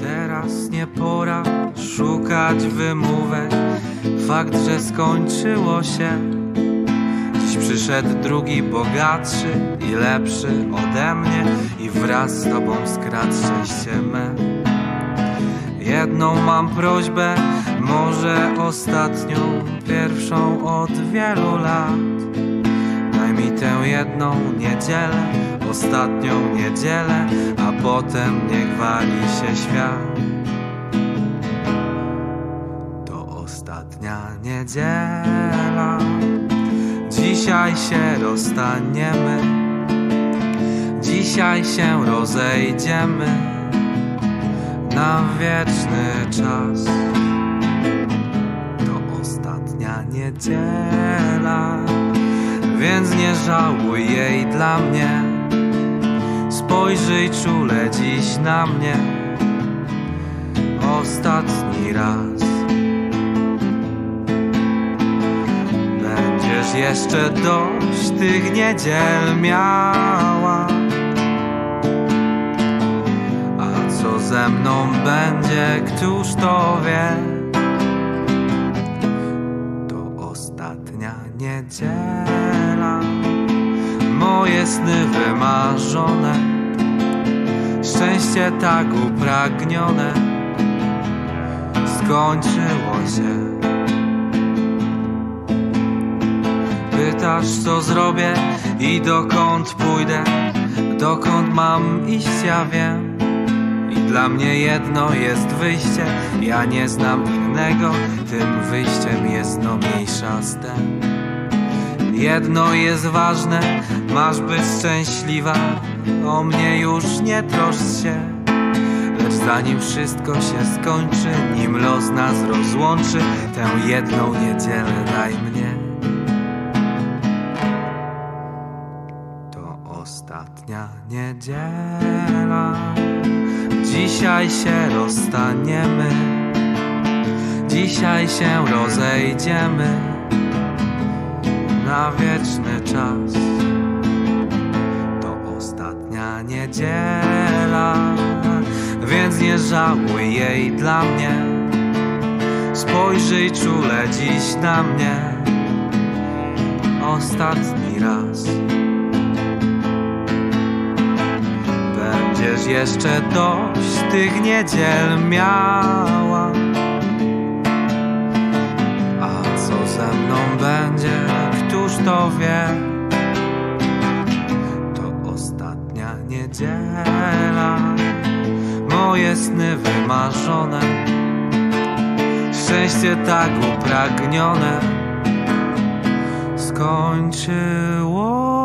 Teraz nie pora szukać wymówek. Fakt, że skończyło się. Dziś przyszedł drugi, bogatszy i lepszy ode mnie, i wraz z tobą skradł szczęście me. Jedną mam prośbę, może ostatnią, pierwszą od wielu lat. Jedną niedzielę, ostatnią niedzielę, a potem niech wali się świat. To ostatnia niedziela. Dzisiaj się rozstaniemy, dzisiaj się rozejdziemy na wieczny czas. To ostatnia niedziela, nie żałuj jej dla mnie. Spojrzyj czule dziś na mnie, ostatni raz. Będziesz jeszcze dość tych niedziel miała. A co ze mną będzie, któż to wie? Sny wymarzone, szczęście tak upragnione, skończyło się. Pytasz co zrobię i dokąd pójdę Dokąd mam iść ja wiem. I dla mnie jedno jest wyjście Ja nie znam innego Tym wyjściem jest no mniejsza tem Jedno jest ważne Masz być szczęśliwa. O mnie już nie troszcz się Lecz zanim wszystko się skończy Nim los nas rozłączy Tę jedną niedzielę daj mnie. To ostatnia niedziela. Dzisiaj się rozstaniemy, dzisiaj się rozejdziemy na wieczny czas. To ostatnia niedziela, więc nie żałuj jej dla mnie. Spojrzyj czule dziś na mnie, ostatni raz. Będziesz jeszcze dość tych niedziel miała któż to wie. To ostatnia niedziela. Moje sny wymarzone. Szczęście tak upragnione. Skończyło